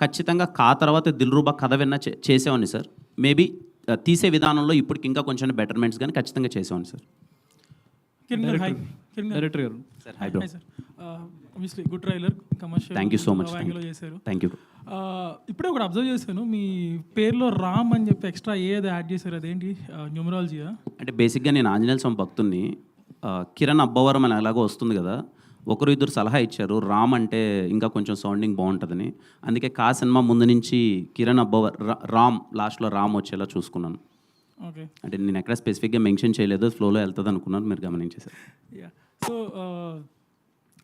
ఖచ్చితంగా కా తర్వాత దిల్రూబా కథ విన్న చే- చేసేవాడిని సార్. మేబీ తీసే విధానంలో ఇప్పటికి ఇంకా కొంచెం బెటర్మెంట్స్ కానీ ఖచ్చితంగా చేసేవాడిని సార్. డైరెక్టర్ గారు sir obviously good trailer commercial thank you so much చేశారు. థ్యాంక్ యూ Uh, ఇప్పుడే ఒకటి అబ్జర్వ్ చేశాను. మీ పేరులో రామ్ అని చెప్పి ఎక్స్ట్రా ఏది యాడ్ చేశారు. అదేంటి? న్యూమరాలజీయా అంటే బేసిక్గా నేను ఆంజనేయ స్వామి భక్తుడిని ఆ, కిరణ్ అబ్బవరం అని ఎలాగో వస్తుంది కదా. ఒకరు ఇద్దరు సలహా ఇచ్చారు. రామ్ అంటే ఇంకా కొంచెం సౌండింగ్ బాగుంటుందని. అందుకే కా సినిమా ముందు నుంచి కిరణ్ అబ్బవర్ రా- రామ్ లాస్ట్లో రామ్ వచ్చేలా చూసుకున్నాను. ఓకే. అంటే నేను ఎక్కడ స్పెసిఫిక్గా మెన్షన్ చేయలేదు ఫ్లోలో వెళ్తుంది అనుకున్నాను మీరు గమనించేసారు yeah so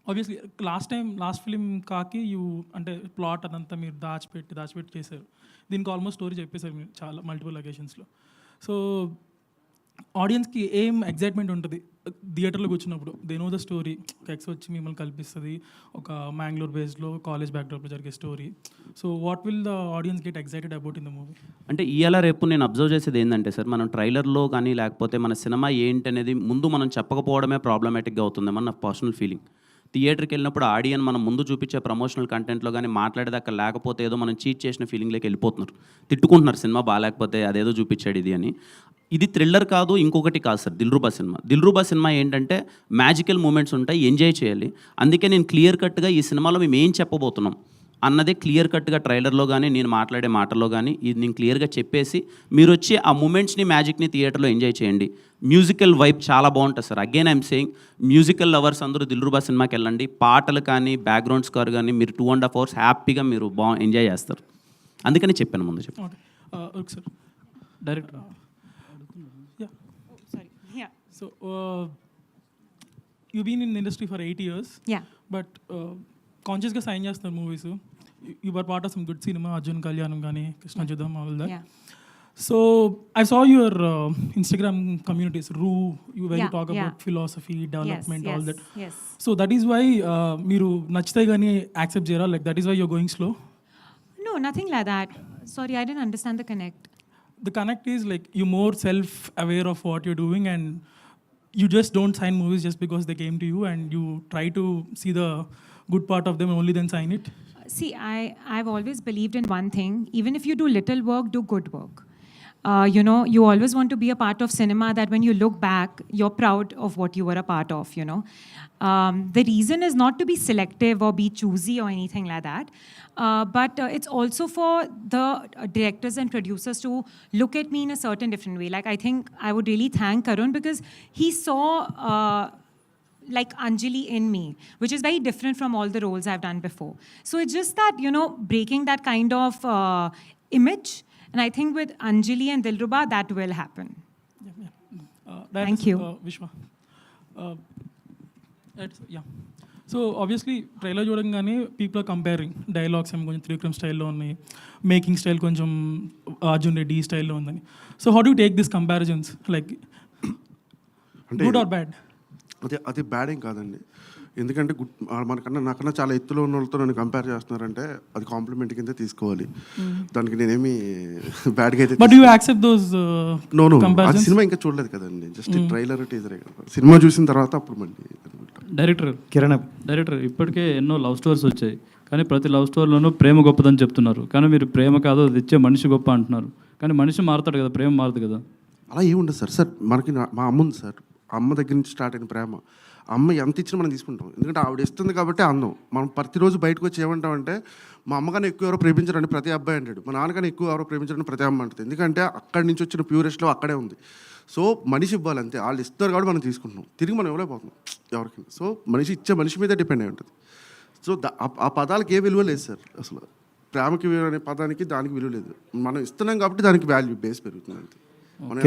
obviously last time last film కాకి యూ అంటే ప్లాట్ అదంతా మీరు దాచిపెట్టి దాచిపెట్టి చేశారు. దీనికి ఆల్మోస్ట్ స్టోరీ చెప్పేశారు మీరు చాలా మల్టిపుల్ లొకేషన్స్లో సో ఆడియన్స్కి ఏం ఎగ్జైట్మెంట్ ఉంటుంది? థియేటర్లో కూర్చున్నప్పుడు. దే నో ద స్టోరీ ఒక ఎక్స్ వచ్చి మిమ్మల్ని కల్పిస్తుంది. ఒక మ్యాంగ్లూర్ బేస్లో కాలేజ్ బ్యాక్డ్రాప్లో జరిగే story so what will the audience get excited about in the movie అంటే ఇవాళ రేపు నేను అబ్జర్వ్ చేసేది ఏంటంటే సార్ మనం ట్రైలర్లో కానీ లేకపోతే మన సినిమా ఏంటి అనేది ముందు మనం చెప్పకపోవడమే ప్రాబ్లమాటిక్గా అవుతుందేమో నా పర్సనల్ ఫీలింగ్ థియేటర్కి వెళ్ళినప్పుడు ఆడియన్ మనం ముందు చూపించే ప్రమోషనల్ కంటెంట్లో కానీ మాట్లాడేదాకా లేకపోతే ఏదో మనం చీట్ చేసిన ఫీలింగ్లోకి వెళ్ళిపోతున్నారు. తిట్టుకుంటున్నారు సినిమా బాగాలేకపోతే అదేదో చూపించాడు ఇది అని. ఇది థ్రిల్లర్ కాదు ఇంకొకటి కాదు sir Dilruba cinema. Dilruba cinema ఏంటంటే మ్యాజికల్ మూమెంట్స్ ఉంటాయి ఎంజాయ్ చేయాలి. అందుకే నేను క్లియర్ కట్గా ఈ సినిమాలో మేము ఏం చెప్పబోతున్నాం? అన్నదే క్లియర్ కట్గా ట్రైలర్లో కానీ నేను మాట్లాడే మాటల్లో కానీ ఇది నేను క్లియర్గా చెప్పేసి మీరు వచ్చి ఆ మూమెంట్స్ని మ్యాజిక్ని థియేటర్లో ఎంజాయ్ చేయండి. మ్యూజికల్ వైబ్ చాలా బాగుంటుంది sir. Again I'm saying musical lovers అందరూ దిల్రుబా సినిమాకి వెళ్ళండి. పాటలు కానీ బ్యాక్గ్రౌండ్ స్కోర్ కానీ మీరు టూ అండ్ హాఫ్ అవర్స్ హ్యాపీగా మీరు బా ఎంజాయ్ చేస్తారు. అందుకని చెప్పాను ముందు okay. Sir. Director. So you been in industry for eight years. But కాన్షియస్గా సైన్ చేస్తున్నారు movies You were part of some good cinema Arjun Kalyanam కానీ Krishna Yuddham all that Yeah. So I saw your Instagram communities రూ you very Yeah, talk yeah. About philosophy development all yes, that yes. So that is why uh, మీరు నచ్చితే కానీ accept చేయరా like that is why you're going slow No, nothing like that. Sorry, I didn't understand the connect. the connect is like you're more self aware of what you're doing and you just don't sign movies just because they came to you and you try to see the good part of them and only then sign it See, I, I've always believed in one thing even if you do little work, do good work. Uh, you know, you always want to be a part of cinema that when you look back, you're proud of what you were a part of, you know. Um, the reason is not to be selective or be choosy or anything like that, uh, but uh, it's also for the uh, directors and producers to look at me in a certain different way. Like, I think I would really thank Karun because he saw. Uh, like Anjali in me, which is very different from all the roles I've done before. So it's just that, you know, breaking that kind of uh, image. And I think with Anjali and Dilruba, that will happen. yeah, yeah. Uh, Thank directors, you. uh, Vishwa uh, that's, yeah so obviously trailer చూడంగానే people are comparing dialogues ఏమో కొంచెం త్రివిక్రమ్ స్టైల్లో ఉన్నాయి making style కొంచెం అర్జున్ రెడ్డి స్టైల్లో ఉందని so how do take this comparisons like అంటే good or bad అది అది బ్యాడ్ ఏం కాదండి. ఎందుకంటే గుడ్ ఆ మనకన్నా నాకన్నా చాలా ఎత్తులో ఉన్న వాళ్ళతో నన్ను కంపేర్ చేస్తున్నారంటే అది కాంప్లిమెంట్ కింద తీసుకోవాలి. దానికి నేనేమి బ్యాడ్గా అయితే but you accept those no no అది కంపారిజన్స్ సినిమా ఇంకా చూడలేదు కదండి. జస్ట్ ట్రైలర్ టీజరే కదా. సినిమా చూసిన తర్వాత అప్పుడు మళ్ళీ. డైరెక్టర్ కిరణ్ డైరెక్టర్ ఇప్పటికే ఎన్నో లవ్ స్టోరీస్ వచ్చాయి. కానీ ప్రతి లవ్ స్టోరీలోనూ ప్రేమ గొప్పదని చెప్తున్నారు. కానీ మీరు ప్రేమ కాదు అది ఇచ్చే మనిషి గొప్ప అంటున్నారు. కానీ మనిషి మారుతాడు కదా ప్రేమ మారదు కదా. అలా ఏమి ఉండదు సార్. సార్ మనకి మా అమ్మ ఉంది సార్. అమ్మ దగ్గర నుంచి స్టార్ట్ అయిన ప్రేమ. అమ్మ ఎంత ఇచ్చినా మనం తీసుకుంటాం. ఎందుకంటే ఆవిడ ఇస్తుంది కాబట్టి అందం మనం ప్రతిరోజు బయటకు వచ్చి ఏమంటామంటే మా అమ్మకన్నా ఎక్కువ ఎవరో ప్రేమించారని ప్రతి అబ్బాయి అంటాడు. మా నాన్నకన్నా ఎక్కువ ఎవరో ప్రేమించారని ప్రతి అమ్మ అంటుంది. ఎందుకంటే అక్కడి నుంచి వచ్చిన ప్యూరెస్ట్లో అక్కడే ఉంది. సో మనిషి ఇవ్వాలి అంతే. వాళ్ళు ఇస్తారు కాబట్టి మనం తీసుకుంటున్నాం. తిరిగి మనం ఇవ్వలేకపోతున్నాం. ఎవరికి? సో మనిషి ఇచ్చే మనిషి మీద డిపెండ్ అయి ఉంటుంది. సో ఆ- పదాలకి ఏ విలువ లేదు సార్ అసలు. ప్రేమకి విలువ అనే పదానికి దానికి విలువ లేదు. మనం ఇస్తున్నాం కాబట్టి దానికి వాల్యూ బేస్ పెరుగుతుంది అంతే.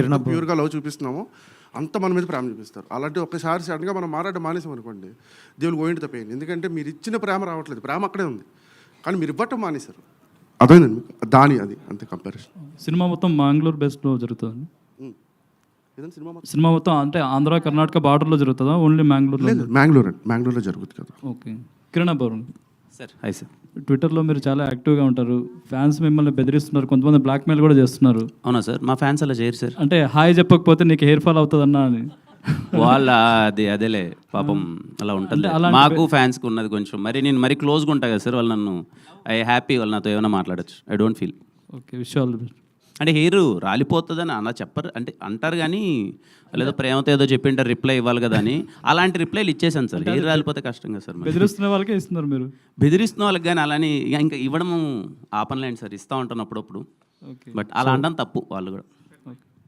మనం ప్యూర్గా లవ్ చూపిస్తున్నామో అంత మన మీద ప్రేమ చూపిస్తారు. అలాంటి ఒకసారి సడన్గా మనం మారాట మానేసాం అనుకోండి దేవుడు గోయింటి తప్పేయండి ఎందుకంటే మీరు ఇచ్చిన ప్రేమ రావట్లేదు. ప్రేమ అక్కడే ఉంది. కానీ మీరు ఇవ్వటం మానేశారు. మీకు? దాని అది అంతే కంపారిజన్ సినిమా మొత్తం మంగళూరు బేస్లో జరుగుతుంది సినిమా మొత్తం- సినిమా మొత్తం అంటే ఆంధ్ర కర్ణాటక బార్డర్లో జరుగుతుందా? ఓన్లీ మ్యాంగ్లూర్లో లేదు మ్యాంగ్లూర్ అండి మ్యాంగ్లూర్లో జరుగుతుంది కదా. Okay. Kiran Abbavaram sir hi sir. ట్విట్టర్లో మీరు చాలా యాక్టివ్గా ఉంటారు. ఫ్యాన్స్ మిమ్మల్ని బెదిరిస్తున్నారు. కొంతమంది బ్లాక్మెయిల్ కూడా చేస్తున్నారు. అవునా సార్? మా ఫ్యాన్స్ అలా చేయరు సార్. అంటే హాయ్ చెప్పకపోతే నీకు హెయిర్ ఫాల్ అవుతుందన్నా అని. వాళ్ళ అది అదేలే. పాపం అలా ఉంటుంది మాకు ఫ్యాన్స్కి ఉన్నది కొంచెం. మరి నేను మరి క్లోజ్గా ఉంటా కదా సార్? వాళ్ళు నన్ను ఐ హ్యాపీ వాళ్ళు నాతో ఏమైనా మాట్లాడచ్చు. I don't feel. Okay wish all best. అంటే హెయిర్ రాలిపోతుందని అలా చెప్పరు. అంటే అంటారు కానీ లేదో ప్రేమతో ఏదో చెప్పింటారు రిప్లై ఇవ్వాలి కదా అని. అలాంటి రిప్లైలు ఇచ్చేసాను సార్. హెయిర్ రాలిపోతే కష్టం కదా సార్ మరి. బెదిరిస్తున్న వాళ్ళకే ఇస్తున్నారు మీరు? బెదిరిస్తున్న వాళ్ళకి కానీ అలాని ఇక ఇంకా ఇవ్వడం ఆపనలేండి సార్. ఇస్తూ ఉంటాను అప్పుడప్పుడు. ఓకే. బట్ అలా అనడం తప్పు వాళ్ళు కూడా.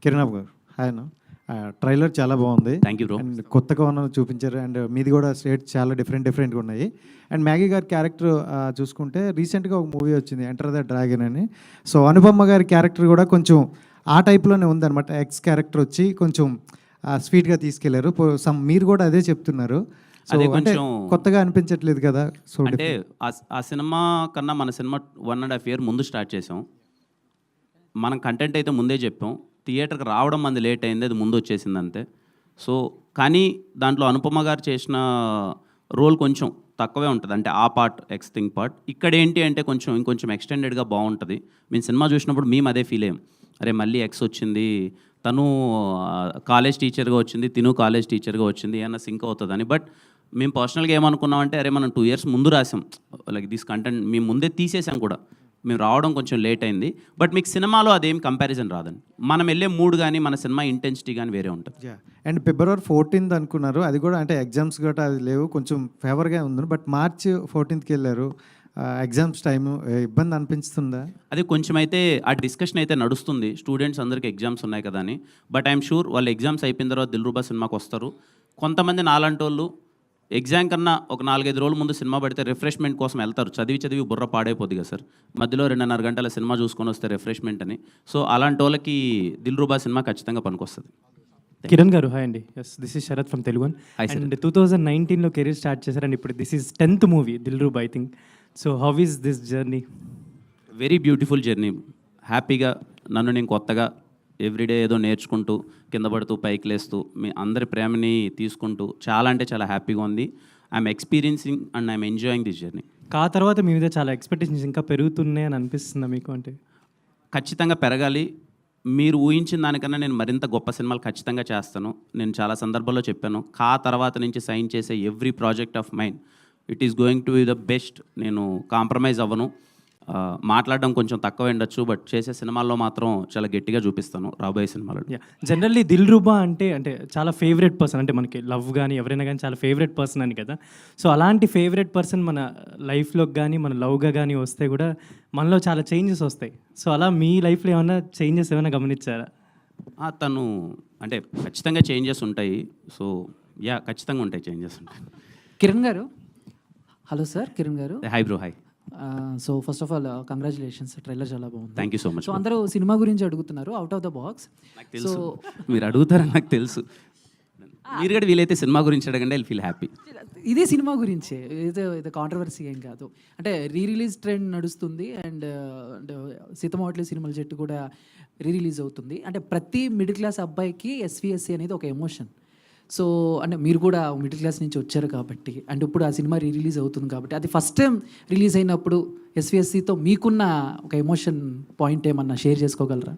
కిరణ్ అబ్బు గారు హాయ్ అన్న. ట్రైలర్ చాలా బాగుంది. థ్యాంక్ యూ అండ్ కొత్తగా ఉన్న చూపించారు. అండ్ మీది కూడా స్టేట్ చాలా డిఫరెంట్ డిఫరెంట్గా ఉన్నాయి. అండ్ మ్యాగీ గారి క్యారెక్టర్ చూసుకుంటే రీసెంట్గా ఒక మూవీ వచ్చింది ఎంటర్ ద డ్రాగన్ అని. సో అనుపమ్మ గారి క్యారెక్టర్ కూడా కొంచెం ఆ టైప్లోనే ఉందన్నమాట. ఎక్స్ క్యారెక్టర్ వచ్చి కొంచెం స్వీట్గా తీసుకెళ్ళారు. సమ్ మీరు కూడా అదే చెప్తున్నారు. కొంచెం- కొత్తగా అనిపించట్లేదు కదా? సో అంటే ఆ- ఆ సినిమా కన్నా మన cinema one and half year ముందు స్టార్ట్ చేసాం. మనం కంటెంట్ అయితే ముందే చెప్పాం. థియేటర్కి రావడం మంది లేట్ అయింది అది ముందు వచ్చేసింది అంతే సో కానీ దాంట్లో అనుపమ గారు చేసిన రోల్ కొంచెం తక్కువే ఉంటుంది. అంటే ఆ పార్ట్ ఎక్స్ థింగ్ పార్ట్. ఇక్కడ ఏంటి అంటే కొంచెం ఇంకొంచెం ఎక్స్టెండెడ్గా బాగుంటుంది. మేము సినిమా చూసినప్పుడు మేము అదే ఫీల్ అయ్యాం. అరే మళ్ళీ ఎక్స్ వచ్చింది తను కాలేజ్ టీచర్గా వచ్చింది తిను కాలేజ్ టీచర్గా వచ్చింది ఏమన్నా సింక్ అవుతుందని. బట్ మేము పర్సనల్గా ఏమనుకున్నామంటే అరే మనం టూ ఇయర్స్ ముందు రాసాం. లైక్ దిస్ కంటెంట్ మేము ముందే తీసేసాం కూడా. మేము రావడం కొంచెం లేట్ అయింది. బట్ మీకు సినిమాలో అదేం కంపారిజన్ రాదండి. మనం వెళ్ళే మూడ్ కానీ మన సినిమా ఇంటెన్సిటీ కానీ వేరే ఉంటుంది. అండ్ ఫిబ్రవరి ఫోర్టీన్త్ అనుకున్నారు. అది కూడా అంటే ఎగ్జామ్స్ గట్రా అది లేవు. కొంచెం ఫేవర్గా ఉంది. బట్ మార్చ్ ఫోర్టీన్త్కి వెళ్ళారు. ఎగ్జామ్స్ టైం ఇబ్బంది అనిపిస్తుందా? అది కొంచెం అయితే ఆ డిస్కషన్ అయితే నడుస్తుంది. స్టూడెంట్స్ అందరికి ఎగ్జామ్స్ ఉన్నాయి కదా అని. బట్ ఐఎమ్ షూర్ వాళ్ళు ఎగ్జామ్స్ అయిపోయిన తర్వాత దిల్రూబా సినిమాకి వస్తారు. కొంతమంది నాలాంటి వాళ్ళు ఎగ్జామ్ కన్నా ఒక నాలుగైదు రోజుల ముందు సినిమా పడితే రిఫ్రెష్మెంట్ కోసం వెళ్తారు. చదివి చదివి బుర్ర పాడైపోద్ది కదా సార్. మధ్యలో రెండున్నర గంటల సినిమా చూసుకొని వస్తే రిఫ్రెష్మెంట్ అని. సో అలాంటి వాళ్ళకి దిల్రూబా సినిమా ఖచ్చితంగా పనికొస్తుంది. కిరణ్ గారు హాయ్ అండి. Yes this is Sharath from Telugu. And two thousand నైన్టీన్లో కెరీర్ స్టార్ట్ చేశారండి ఇప్పుడు this is tenth movie Dilruba I think so how is this journey very beautiful journey హ్యాపీగా నన్ను నేను కొత్తగా ఎవ్రీడే ఏదో నేర్చుకుంటూ కింద పడుతూ పైకి లేస్తూ మీ అందరి ప్రేమని తీసుకుంటూ చాలా అంటే చాలా హ్యాపీగా ఉంది. I'm experiencing and I'm enjoying this journey కా తర్వాత మీ మీద చాలా ఎక్స్పెక్టేషన్స్ ఇంకా పెరుగుతున్నాయి అని అనిపిస్తుందా మీకు అంటే? ఖచ్చితంగా పెరగాలి. మీరు ఊహించిన దానికన్నా నేను మరింత గొప్ప సినిమాలు ఖచ్చితంగా చేస్తాను. నేను చాలా సందర్భాల్లో చెప్పాను. కా తర్వాత నుంచి సైన్ చేసే every project of mind it is going to be the best నేను కాంప్రమైజ్ అవ్వను. మాట్లాడడం కొంచెం తక్కువ ఉండొచ్చు బట్ చేసే సినిమాల్లో మాత్రం చాలా గట్టిగా చూపిస్తాను రాబోయే సినిమాలలో. యా జనరల్లీ దిల్ రూబా అంటే అంటే చాలా ఫేవరెట్ పర్సన్ అంటే మనకి లవ్ కానీ ఎవరైనా కానీ చాలా ఫేవరెట్ పర్సన్ అని కదా. సో అలాంటి ఫేవరెట్ పర్సన్ మన లైఫ్లోకి కానీ మన లవ్గా కానీ వస్తే కూడా మనలో చాలా చేంజెస్ వస్తాయి. సో అలా మీ లైఫ్లో ఏమైనా చేంజెస్ ఏమైనా గమనించారా? ఆ, తను అంటే ఖచ్చితంగా చేంజెస్ ఉంటాయి. సో యా ఖచ్చితంగా ఉంటాయి చేంజెస్ ఉంటాయి. కిరణ్ గారు? హలో సార్ కిరణ్ గారు. Hi bro hi so first of all congratulations trailer చాలా బాగుంది. Thank you so much so అందరూ సినిమా గురించి అడుగుతున్నారు అవుట్ ఆఫ్ ద బాక్స్ నాకు తెలుసు. మీరు అడుగుతారని నాకు తెలుసు. మీరు కూడా వీలైతే సినిమా గురించి అడగండి ఐ ఫీల్ హ్యాపీ ఇదే సినిమా గురించే. ఇది ఇది కాంట్రవర్సీ ఏం కాదు. అంటే రీ రిలీజ్ ట్రెండ్ నడుస్తుంది అండ్ అంటే సీతమోట్లి సినిమాల చెట్టు కూడా రీ రిలీజ్ అవుతుంది. అంటే ప్రతి మిడిల్ క్లాస్ అబ్బాయికి ఎస్విఎస్సి అనేది ఒక ఎమోషన్ సో అంటే మీరు కూడా మిడిల్ క్లాస్ నుంచి వచ్చారు కాబట్టి అండ్ ఇప్పుడు ఆ సినిమా రీ రిలీజ్ అవుతుంది కాబట్టి అది ఫస్ట్ టైం రిలీజ్ అయినప్పుడు ఎస్విఎస్సితో మీకున్న ఒక ఎమోషన్ పాయింట్ ఏమన్నా షేర్ చేసుకోగలరా?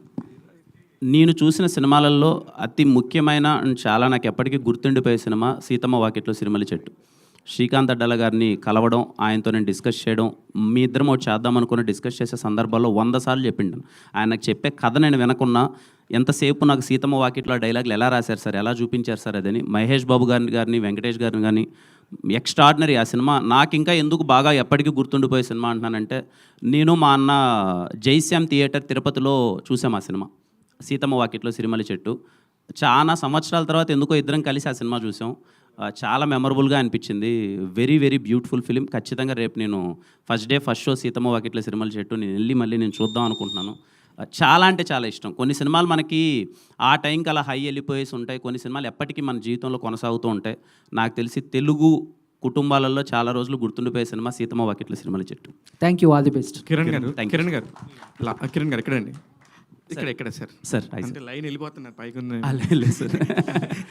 నేను చూసిన సినిమాలలో అతి ముఖ్యమైన అండ్ చాలా నాకు ఎప్పటికీ గుర్తుండిపోయే సినిమా సీతమ్మ వాకిట్లో సిరిమల్లి చెట్టు. శ్రీకాంత్ అడ్డల గారిని కలవడం ఆయనతో నేను డిస్కస్ చేయడం మీ ఇద్దరం ఒకటి చేద్దాం అనుకుని డిస్కస్ చేసే సందర్భాల్లో వంద సార్లు చెప్పిండాను ఆయన నాకు చెప్పే కథ నేను వినకున్నా ఎంతసేపు నాకు సీతమ్మ వాకిట్లో డైలాగులు ఎలా రాశారు సార్ ఎలా చూపించారు సార్ అదని మహేష్ బాబు గారిని గారిని వెంకటేష్ గారిని కానీ ఎక్స్ట్రాడినరీ ఆ సినిమా. నాకు ఇంకా ఎందుకు బాగా ఎప్పటికీ గుర్తుండిపోయే సినిమా అంటున్నానంటే నేను మా అన్న జైశ్యామ్ థియేటర్ తిరుపతిలో చూసాం ఆ సినిమా. సీతమ్మ వాకిట్లో సిరిమల్లి చెట్టు. చాలా సంవత్సరాల తర్వాత ఎందుకో ఇద్దరం కలిసి ఆ సినిమా చూసాం. చాలా మెమరబుల్గా అనిపించింది. వెరీ వెరీ బ్యూటిఫుల్ ఫిలిం ఖచ్చితంగా రేపు నేను first day first show Seethamma Vakitlo Sirimalle Chettu. నేను వెళ్ళి మళ్ళీ నేను చూద్దాం అనుకుంటున్నాను. చాలా అంటే చాలా ఇష్టం. కొన్ని సినిమాలు మనకి ఆ టైంకి అలా హై వెళ్ళిపోయేసి ఉంటాయి. కొన్ని సినిమాలు ఎప్పటికీ మన జీవితంలో కొనసాగుతూ ఉంటాయి. నాకు తెలిసి తెలుగు కుటుంబాలలో చాలా రోజులు గుర్తుండిపోయే cinema Seethamma Vakitlo Sirimalle Chettu. Thank you all the best Kiran గారు Thank you. కిరణ్ గారు. లా- కిరణ్ గారు ఎక్కడండి ఇక్కడ ఇక్కడ సార్. సార్ అంటే లైన్ వెళ్ళిపోతున్నారు పైకి సార్ సార్.